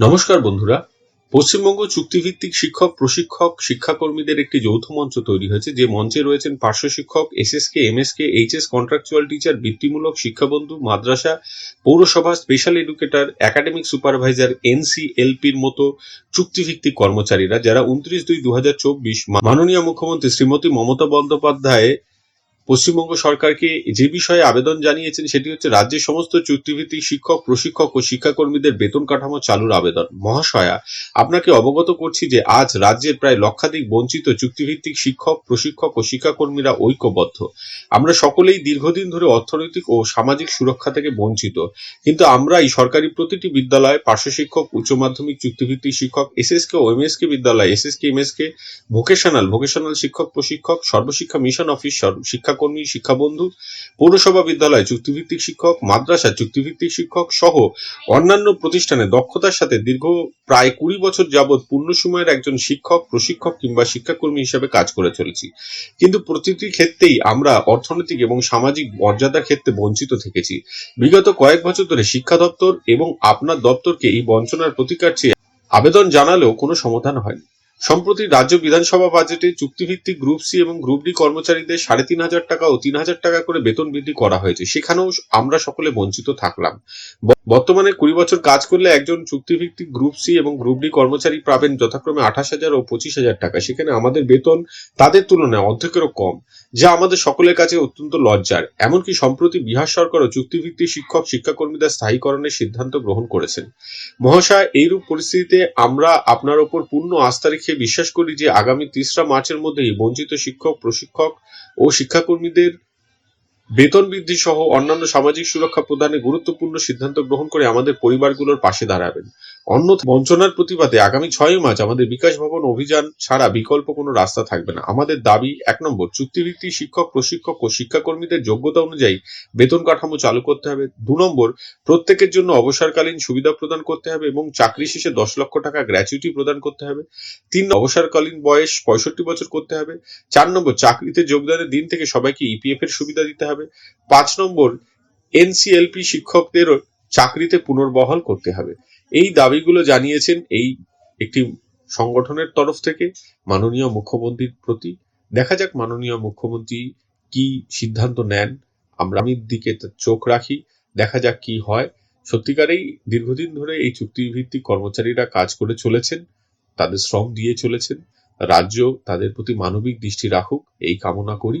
নমস্কার বন্ধুরা। পশ্চিমবঙ্গ চুক্তিভিত্তিক শিক্ষক, প্রশিক্ষক, শিক্ষাকর্মীদের একটি যৌথ মঞ্চ তৈরি হয়েছে, যে মঞ্চে রয়েছেন পার্শ্ব শিক্ষক, SSK, MSK, HS contractual teacher, বৃত্তিমূলক শিক্ষাবন্ধু, মাদ্রাসা, পৌরসভা, স্পেশাল এডুকেটর, একাডেমিক সুপারভাইজার, এনসিএলপির মতো চুক্তিভিত্তিক কর্মচারীরা, যারা উনত্রিশ দুই দু মাননীয় মুখ্যমন্ত্রী শ্রীমতী মমতা বন্দ্যোপাধ্যায় পশ্চিমবঙ্গ সরকারকে যে বিষয়ে আবেদন জানিয়েছেন সেটি হচ্ছে রাজ্যের সমস্ত চুক্তিভিত্তিক শিক্ষক, প্রশিক্ষক ও শিক্ষাকর্মীদের বেতন কাঠামো চালুর আবেদন। মহাশয়া, আপনাকে অবগত করছি যে আজ রাজ্যের প্রায় লক্ষাধিক বঞ্চিত চুক্তিভিত্তিক শিক্ষক, প্রশিক্ষক ও শিক্ষাকর্মীরা ঐক্যবদ্ধ। আমরা সকলেই দীর্ঘদিন ধরে অর্থনৈতিক ও সামাজিক সুরক্ষা থেকে বঞ্চিত। কিন্তু আমরা এই সরকারি প্রতিটি বিদ্যালয়ে পার্শ্ব শিক্ষক, উচ্চ মাধ্যমিক চুক্তিভিত্তিক শিক্ষক, এসএসকে ও এমএসকে বিদ্যালয়, এসএসকে, এমএসকে, ভোকেশনাল ভোকেশনাল শিক্ষক, প্রশিক্ষক, সর্বশিক্ষা মিশন অফিস সর্ব- শিক্ষাকর্মী, শিক্ষাবন্ধু, পৌরসভা বিদ্যালয় চুক্তিভিত্তিক শিক্ষক, মাদ্রাসা চুক্তিভিত্তিক শিক্ষক সহ অন্যান্য প্রতিষ্ঠানে দক্ষতার সাথে দীর্ঘ প্রায় কুড়ি বছর যাবৎ পূর্ণ সময়ের একজন শিক্ষক, প্রশিক্ষক কিংবা শিক্ষাকর্মী হিসেবে কাজ করে চলেছি। কিন্তু প্রতিটি ক্ষেত্রেই আমরা অর্থনৈতিক এবং সামাজিক মর্যাদার ক্ষেত্রে বঞ্চিত থেকেছি। বিগত কয়েক বছর ধরে শিক্ষা দপ্তর এবং আপনার দপ্তরকে এই বঞ্চনার প্রতিকার চেয়ে আবেদন জানালেও কোনো সমাধান হয়নি। সম্প্রতি রাজ্য বিধানসভা বাজেটে চুক্তিভিত্তিক গ্রুপ সি এবং গ্রুপ ডি কর্মচারীদের সাড়ে তিন হাজার টাকা ও তিন হাজার টাকা করে বেতন বৃদ্ধি করা হয়েছে। সেখানেও আমরা সকলে বঞ্চিত থাকলাম। বর্তমানে কুড়ি বছর কাজ করলে একজন চুক্তিভিত্তিক গ্রুপ সি এবং গ্রুপ ডি কর্মচারী পাবেন যথাক্রমে আঠাশ হাজার ও পঁচিশ হাজার টাকা। সেখানে আমাদের বেতন তাদের তুলনায় অর্ধেকেরও কম, যা আমাদের সকলের কাছে অত্যন্ত লজ্জার। এমনকি সম্প্রতি বিহার সরকারও চুক্তিভিত্তিক শিক্ষক, শিক্ষাকর্মীদের স্থায়ীকরণের সিদ্ধান্ত গ্রহণ করেছেন। মহাশয়, এইরূপ পরিস্থিতিতে আমরা আপনার ওপর পূর্ণ আস্থা রেখে বিশ্বাস করি যে আগামী তিসরা মার্চের মধ্যেই বঞ্চিত শিক্ষক, প্রশিক্ষক ও শিক্ষাকর্মীদের বেতন বৃদ্ধি সহ অন্যান্য সামাজিক সুরক্ষা প্রদানে গুরুত্বপূর্ণ সিদ্ধান্ত গ্রহণ করে আমাদের পরিবারগুলোর পাশে দাঁড়াবেন। অন্য বঞ্চনার প্রতিবাদে আগামী ছয় মাস আমাদের বিকাশ ভবন অভিযান ছাড়া বিকল্প কোনো রাস্তা থাকবে না। আমাদের দাবি, এক নম্বর, চুক্তিভিত্তিক শিক্ষক, প্রশিক্ষক ও শিক্ষাকর্মীদের যোগ্যতা অনুযায়ী বেতন কাঠামো চালু করতে হবে। দু নম্বর, প্রত্যেকের জন্য অবসরকালীন সুবিধা প্রদান করতে হবে এবং চাকরি শেষে দশ লক্ষ টাকা গ্র্যাচুইটি প্রদান করতে হবে। তিন অবসরকালীন বয়স পঁয়ষট্টি বছর করতে হবে। চার নম্বর, চাকরিতে যোগদানের দিন থেকে সবাইকে ইপিএফ এর সুবিধা দিতে হবে। পাঁচ নম্বর, এনসিএলপি শিক্ষকদের চাকরিতে পুনর্বহাল করতে হবে। এই দাবিগুলো জানিয়েছেন এই একটি সংগঠনের তরফ থেকে মাননীয় মুখ্যমন্ত্রীর প্রতি। দেখা যাক মাননীয় মুখ্যমন্ত্রী কি সিদ্ধান্ত নেন। আমির দিকে চোখ রাখি, দেখা যাক কি হয়। সত্যিকারেই দীর্ঘদিন ধরে এই চুক্তিভিত্তিক কর্মচারীরা কাজ করে চলেছেন, তাদের শ্রম দিয়ে চলেছেন। রাজ্য তাদের প্রতি মানবিক দৃষ্টি রাখুক, এই কামনা করি।